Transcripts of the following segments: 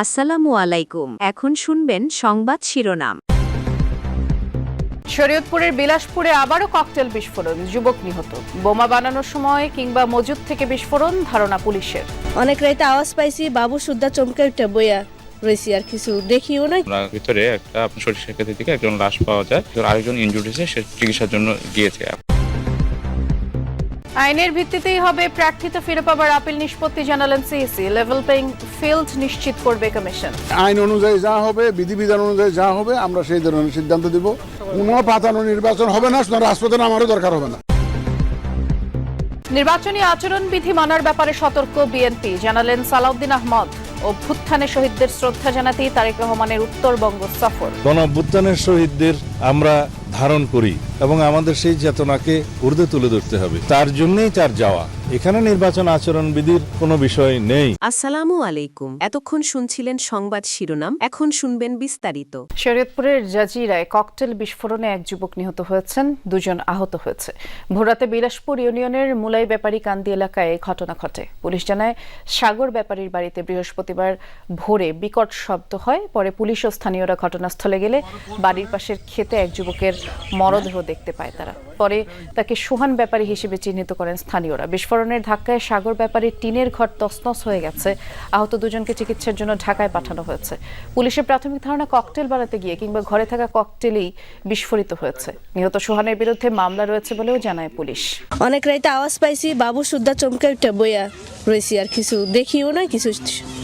আসসালামু আলাইকুম। এখন শুনবেন সংবাদ শিরোনাম। শরীয়তপুরের বিলাসপুরে আবারও ককটেল বিস্ফোরণ যুবক নিহত। বোমা বানানোর সময় কিংবা মজুদ থেকে বিস্ফোরণ ধারণা পুলিশের। অনেক রাইতে আওয়াজ পাইছি বাবু সুদ্ধা চমকে উঠে বইয়া রয়েছি আর কিছু দেখিও না ভিতরে একটা আপনার সরিষা ক্ষেত্র থেকে একজন লাশ পাওয়া যায় আরেকজন ইনজুর্ড হয়েছে সে চিকিৎসার জন্য গিয়েছে। আইনের ভিত্তিতেই হবে প্রার্থিত ফিরে পাবার আপিল নিষ্পত্তি জানালেন সিইসি। লেভেল প্লেইং ফিল্ড নিশ্চিত করবে কমিশন আইন অনুযায়ী যা হবে বিধিবিধান অনুযায়ী যা হবে আমরা সেই ধরনের সিদ্ধান্ত দিব। কোনো পাতানো নির্বাচন হবে না শুধু রাজপথে আমারও দরকার হবে না। নির্বাচনী আচরণ বিধি মানার ব্যাপারে সতর্ক বিএনপি জানালেন সালাউদ্দিন আহমদ। অভ্যুত্থানে শহীদদের শ্রদ্ধা জানাতেই তারেক রহমানের উত্তরবঙ্গ সফর। গণ অভ্যুত্থানের শহীদদের আমরা ধারণ করি এবং আমাদের সেই চেতনাকে ঊর্ধ্বে তুলে ধরতে হবে। তার জন্যই তার যাওয়া। এখানে নির্বাচন আচরণ বিধির কোনো বিষয় নেই। আসসালামু আলাইকুম। এতক্ষণ শুনছিলেন সংবাদ শিরোনাম এখন শুনবেন বিস্তারিত। শরীয়তপুরের জাজিরায় ককটেল বিস্ফোরণে এক যুবক নিহত হয়েছেন দুজন আহত হয়েছে। ভোরাতে বিলাসপুর ইউনিয়নের মুলাই ব্যাপারী কান্দি এলাকায় এই ঘটনা ঘটে। পুলিশ জানায় সাগর ব্যাপারীর বাড়িতে বৃহস্পতিবার ভোরে বিকট শব্দ হয়। পরে পুলিশ ও স্থানীয়রা ঘটনাস্থলে গেলে বাড়ির পাশের খেতে এক যুবকের মরদেহ দেখতে পায় তারা। পরে তাকে সোহান ব্যাপারী হিসেবে চিহ্নিত করেন স্থানীয়রা। বিস্ফোরণের ধাক্কায় সাগর ব্যাপারীর টিনের ঘর তছনছ হয়ে গেছে। আহত দুজনকে চিকিৎসার জন্য ঢাকায় পাঠানো হয়েছে। পুলিশের প্রাথমিক ধারণা ককটেল বানাতে গিয়ে কিংবা ঘরে থাকা ককটেলই বিস্ফোরিত হয়েছে। নিহত সোহানের বিরুদ্ধে মামলা রয়েছে বলেও জানায় পুলিশ। অনেক রাইতে আওয়াজ পাইছি বাবু সুদ্ধা চমকে উঠে বইয়া রয়েছি আর কিছু দেখিও না কিছু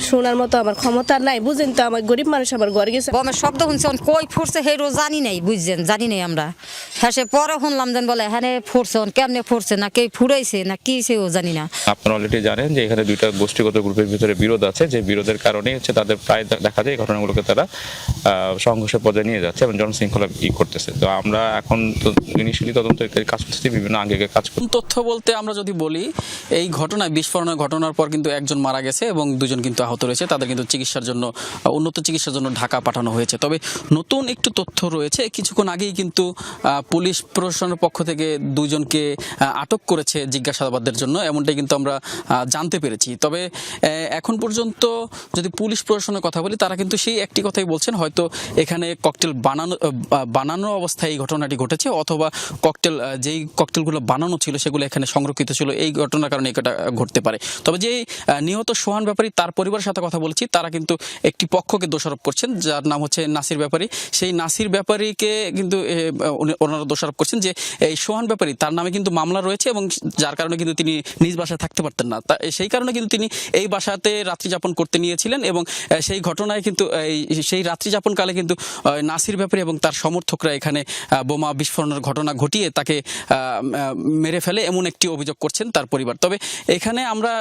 শোনার মতো আমার ক্ষমতা নাই। বুঝেন তো আমার গরিব মানুষ আমার ঘরে গেছে। শব্দ শুনছি কই ফুটছে হেরো জানি নাই বুঝছেন? জানি নাই আমরা। হ্যাঁ সে পরে শুনলাম যেন বলে হ্যাঁ ফুটছে কেমনে ফুটছে না কে ফুরাইছে? না কি সেও জানি না। আপনারা অলরেডি জানেন যে এখানে দুইটা গোষ্ঠীগত গ্রুপের ভিতরে বিরোধ আছে। যে বিরোধের কারণে হচ্ছে তাদের প্রায় দেখা যায় এই ঘটনাগুলোকে তারা সংঘর্ষের পর্যায়ে নিয়ে যাচ্ছে এবং জনশৃঙ্খলা ই করতেছে। তো আমরা এখন তো ইনিশিয়ালি তদন্ত কাজ করতেছি বিভিন্ন আগে কাজ তথ্য বলতে আমরা যদি বলি এই ঘটনায় বিস্ফোরণের ঘটনার পর কিন্তু একজন মারা গেছে এবং দুজন কিন্তু আহত রয়েছে। তাদের কিন্তু চিকিৎসার জন্য উন্নত চিকিৎসার জন্য ঢাকা পাঠানো হয়েছে। তবে নতুন একটু তথ্য রয়েছে। কিছুক্ষণ আগেই কিন্তু আহ, পুলিশ প্রশাসনের পক্ষ থেকে দুজনকে আটক করেছে জিজ্ঞাসাবাদের জন্য। এমনটাই কিন্তু আমরা জানতে পেরেছি। তবে এখন পর্যন্ত যদি পুলিশ প্রশাসনের কথা বলি তারা কিন্তু সেই একটি কথাই বলছেন হয়তো এখানে ককটেল বানানো বানানো অবস্থায় এই ঘটনাটি ঘটেছে অথবা ককটেল যেই ককটেলগুলো বানানো ছিল সেগুলো এখানে সংরক্ষিত ছিল এই ঘটনার কারণে এটা ঘটতে পারে। তবে যে আহ, নিহত সোহান ব্যাপারী তার পরিবারের সাথে কথা বলেছি তারা কিন্তু একটি পক্ষকে দোষারোপ করছেন যার নাম হচ্ছে নাসির ব্যাপারী। সেই নাসির ব্যাপারীকে কিন্তু ওনারা দোষারোপ করছেন যে, এই সোহান ব্যাপারী, তার নামে কিন্তু মামলা রয়েছে এবং যার কারণে কিন্তু তিনি নিজ বাসায় থাকতে পারতেন না। তা, সেই কারণে কিন্তু তিনি এই বাসাতে রাত্রি যাপন করতে নিয়েছিলেন এবং সেই ঘটনায় কিন্তু সেই রাত্রি যাপনকালে কিন্তু নাসির ব্যাপারী এবং তার সমর্থকরা এখানে বোমা বিস্ফোরণের ঘটনা ঘটিয়ে তাকে মেরে ফেলে এমন একটি অভিযোগ করছেন তার পরিবার। তবে এখানে আমরা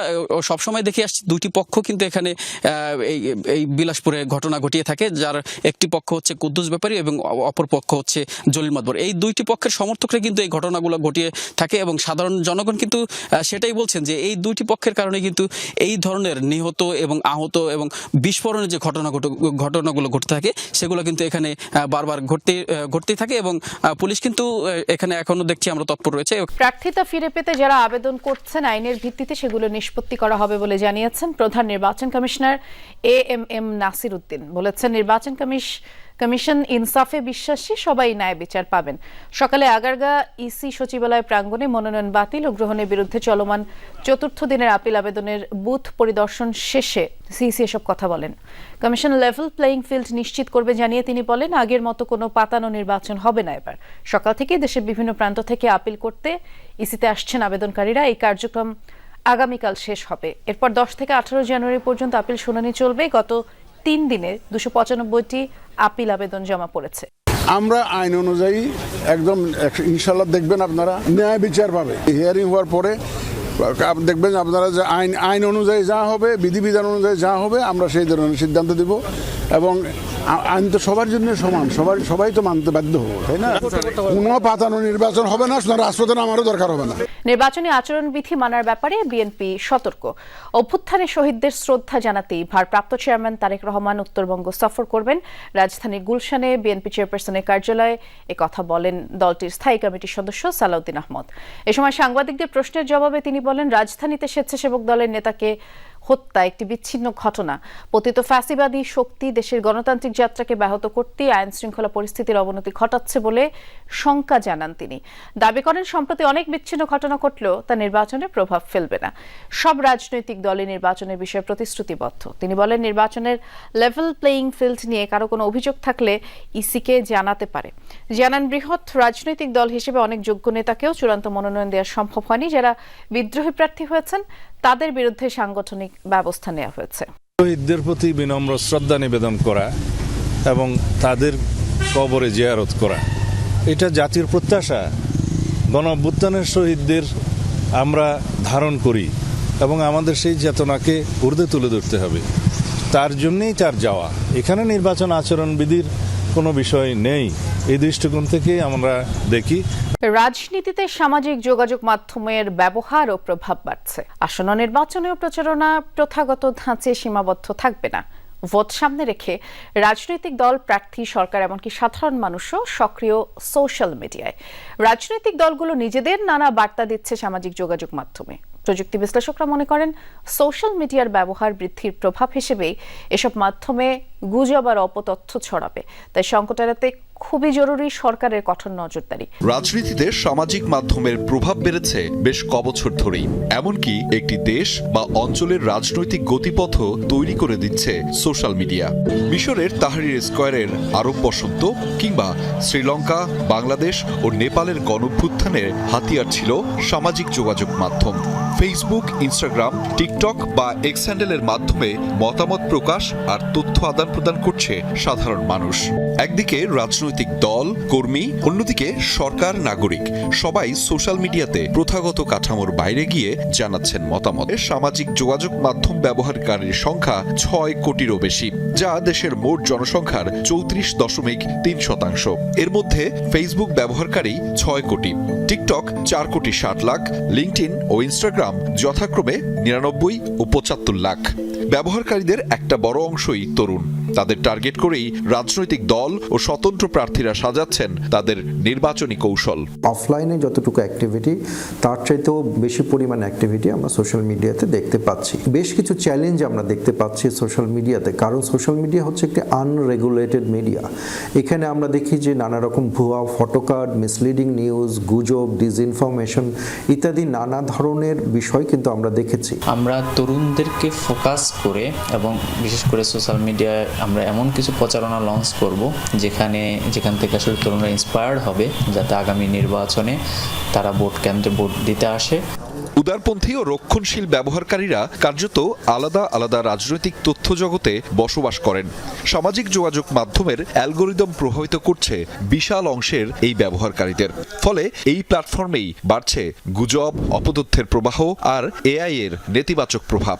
সবসময় দেখে আসছি দুটি পক্ষ কিন্তু এখানে এই বিলাসপুরে ঘটনা ঘটিয়ে থাকে, যার একটি পক্ষ হচ্ছে কুদ্দুস ব্যাপারী এবং অপর পক্ষ হচ্ছে জলিল মাদবর এই দুইটি পক্ষের সমর্থকরা কিন্তু এই ঘটনাগুলো ঘটিয়ে থাকে এবং সাধারণ জনগণ কিন্তু সেটাই বলছেন যে এই দুইটি পক্ষের কারণে কিন্তু এই ধরনের নিহত এবং আহত এবং বিস্ফোরণের যে ঘটনা ঘট- ঘটনাগুলো ঘটতে থাকে, সেগুলো কিন্তু এখানে বারবার ঘটতে ঘটতেই থাকে এবং পুলিশ কিন্তু এখানে এখনও দেখছি আমরা তৎপর রয়েছে। প্রার্থিতা ফিরে পেতে যারা আবেদন করছেন, আইনের ভিত্তিতে সেগুলো নিষ্পত্তি করা হবে বলে জানিয়েছেন প্রধান নির্বাচন commissioner A M M Nasir Uddin. বলেছেন, নির্বাচন কমিশ কমিশন ইনসাফে বিশ্বাসী সবাই ন্যায় বিচার পাবেন। সকালে আগারগা ইসি সচিবালয় প্রাঙ্গণে মনোনয়ন বাতিল ও গ্রহণের বিরুদ্ধে চলমান চতুর্থ দিনের আপিল আবেদনের বুথ পরিদর্শন শেষে সিসি এসব কথা বলেন। কমিশন লেভেল প্লেইং ফিল্ড নিশ্চিত করবে জানিয়ে তিনি বলেন, আগের মতো কোনো পাতানো নির্বাচন হবে না এবার। সকাল থেকে দেশের বিভিন্ন প্রান্ত থেকে আপিল করতে ইসিতে আসছেন আবেদনকারীরা। এই কার্যক্রম আগামীকাল শেষ হবে। এরপর দশ থেকে আঠারো জানুয়ারি পর্যন্ত আপিল শুনানি চলবে। গত তিন দিনে দুশো পঁচানব্বইটি আপিল আবেদন জমা পড়েছে। আমরা আইন অনুযায়ী একদম এক- ইনশাল্লাহ দেখবেন আপনারা ন্যায় বিচার পাবে। হিয়ারিং হওয়ার পরে দেখবেন আপনারা যে আইন আইন অনুযায়ী যা হবে, বিধিবিধান অনুযায়ী যা হবে, আমরা সেই ধরনের সিদ্ধান্ত দিব। এবং আইন তো সবার জন্য সমান। সবার, সবাই তো মানতে বাধ্য হব তাই না? কোনো পাতানো নির্বাচন হবে না, শুধু রাজপথে আমারও দরকার হবে না। নির্বাচনী আচরণবিধি মানার ব্যাপারে বিএনপি সতর্ক। অভ্যুত্থানে শহীদদের শ্রদ্ধা জানাতেই ভারপ্রাপ্ত চেয়ারম্যান তারেক রহমান উত্তরবঙ্গ সফর করবেন। রাজধানীর গুলশানে বিএনপি চেয়ারপারসনের কার্যালয়ে কথা বলেন দলটির স্থায়ী কমিটির সদস্য সালাউদ্দিন আহমদ। এ সময় সাংবাদিকদের প্রশ্নের জবাবে তিনি বলেন, রাজধানীতে স্বেচ্ছাসেবক দলের নেতাকে হত্যা একটি বিচ্ছিন্ন ঘটনা। পতিত ফ্যাসিবাদী শক্তি দেশের গণতান্ত্রিক যাত্রাকে ব্যাহত করতে আইন শৃঙ্খলা পরিস্থিতির অবনতি ঘটাচ্ছে বলে শঙ্কা জানান তিনি। দাবি করেন, সম্প্রতি অনেক বিচ্ছিন্ন ঘটনা ঘটলেও তা নির্বাচনে প্রভাব ফেলবে না। সব রাজনৈতিক দলই নির্বাচনের বিষয়ে প্রতিশ্রুতিবদ্ধ। তিনি বলেন, নির্বাচনের লেভেল প্লেয়িং ফিল্ড নিয়ে কারও কোনো অভিযোগ থাকলে ইসিকে জানাতে পারে। জানান, বৃহৎ রাজনৈতিক দল হিসেবে অনেক যোগ্য নেতাকেও চূড়ান্ত মনোনয়ন দেওয়া সম্ভব হয়নি। যারা বিদ্রোহী প্রার্থী হয়েছেন, তাদের বিরুদ্ধে সাংগঠনিক ব্যবস্থা নেওয়া হয়েছে। শহীদদের প্রতি বিনম্র শ্রদ্ধা নিবেদন করা এবং তাদের কবরে জিয়ারত করা। এটা জাতির প্রত্যাশা। গণঅভ্যুত্থানের শহীদদের আমরা ধারণ করি এবং আমাদের সেই চেতনাকে ঊর্ধ্বে তুলে ধরতে হবে। তার জন্যেই তার যাওয়া। এখানে নির্বাচন আচরণবিধির কোনো বিষয় নেই। এই দৃষ্টিকোণ থেকে আমরা দেখি। রাজনীতিতে সামাজিক যোগাযোগ মাধ্যমের ব্যবহার ও প্রভাব বাড়ছে। আসন্ন নির্বাচনেও প্রচারণা প্রথাগত ধাঁচে সীমাবদ্ধ থাকবে না। ভোট সামনে রেখে রাজনৈতিক দল, প্রার্থী, সরকার, এমনকি সাধারণ মানুষও সক্রিয় সোশ্যাল মিডিয়ায়। রাজনৈতিক দলগুলো নিজেদের নানা বার্তা দিচ্ছে সামাজিক যোগাযোগ মাধ্যমে। প্রযুক্তি বিশ্লেষকরা মনে করেন, সোশ্যাল মিডিয়ার ব্যবহার বৃদ্ধির প্রভাব হিসেবেই এসব মাধ্যমে গুজব আর অপতথ্য ছড়াবে। তাই সংকট এড়াতে খুবই জরুরি সরকারের কঠোর নজরদারি। রাজনীতিতে সামাজিক মাধ্যমের প্রভাব বেড়েছে বেশ কবছর ধরেই। এমনকি একটি দেশ বা অঞ্চলের রাজনৈতিক গতিপথ তৈরি করে দিচ্ছে সোশ্যাল মিডিয়া। মিশরের তাহরির স্কোয়ারের আরব বসন্ত কিংবা শ্রীলঙ্কা, বাংলাদেশ ও নেপালের গণভ্যুত্থানের হাতিয়ার ছিল সামাজিক যোগাযোগ মাধ্যম। ফেসবুক ইনস্টাগ্রাম টিকটক বা এক্স হ্যান্ডেলের মাধ্যমে মতামত প্রকাশ আর তথ্য আদান প্রদান করছে সাধারণ মানুষ। একদিকে রাজনৈতিক দল, কর্মী, অন্যদিকে সরকার, নাগরিক। সবাই সোশ্যাল মিডিয়াতে প্রথাগত কাঠামোর বাইরে গিয়ে জানাচ্ছেন মতামত। সামাজিক যোগাযোগ মাধ্যম ব্যবহারকারীর সংখ্যা ছয় কোটিরও বেশি, যা দেশের মোট জনসংখ্যার চৌত্রিশ দশমিক তিন শতাংশ। এর মধ্যে ফেসবুক ব্যবহারকারী ছয় কোটি টিকটক চার কোটি ষাট লাখ লিঙ্কডইন ও ইনস্টাগ্রাম যথাক্রমে নিরানব্বই ও পঁচাত্তর লাখ। ব্যবহারকারীদের একটা বড় অংশই তরুণ। তাদের টার্গেট করেই রাজনৈতিক দল ও স্বতন্ত্র প্রার্থীরা সাজাচ্ছেন তাদের নির্বাচনী কৌশল। অফলাইনে যতটুকু অ্যাক্টিভিটি তার চাইতেও বেশি পরিমাণ অ্যাক্টিভিটি আমরা সোশ্যাল মিডিয়াতে দেখতে পাচ্ছি। বেশ কিছু চ্যালেঞ্জ আমরা দেখতে পাচ্ছি সোশ্যাল মিডিয়াতে কারণ সোশ্যাল মিডিয়া হচ্ছে একটি আনরেগুলেটেড মিডিয়া এখানে আমরা দেখি যে নানা রকম ভুয়া ফটোকার্ড মিসলিডিং নিউজ গুজব ডিসইনফরমেশন ইত্যাদি নানা ধরনের বিষয় কিন্তু আমরা দেখেছি। আমরা তরুণদেরকে ফোকাস করে এবং বিশেষ করে সোশ্যাল মিডিয়ায় আমরা এমন কিছু প্রচারণা লঞ্চ করব যেখানে, যেখান থেকে আসলে তরুণরা ইন্সপায়ার্ড হবে যাতে আগামী নির্বাচনে তারা ভোট কেন্দ্রে ভোট দিতে আসে। উদারপন্থী ও রক্ষণশীল ব্যবহারকারীরা কার্যত আলাদা আলাদা রাজনৈতিক তথ্য জগতে বসবাস করেন। সামাজিক যোগাযোগ মাধ্যমের অ্যালগোরিদম প্রভাবিত করছে বিশাল অংশের এই ব্যবহারকারীদের। ফলে এই প্ল্যাটফর্মেই বাড়ছে গুজব, অপতথ্যের প্রবাহ আর এআই এর নেতিবাচক প্রভাব।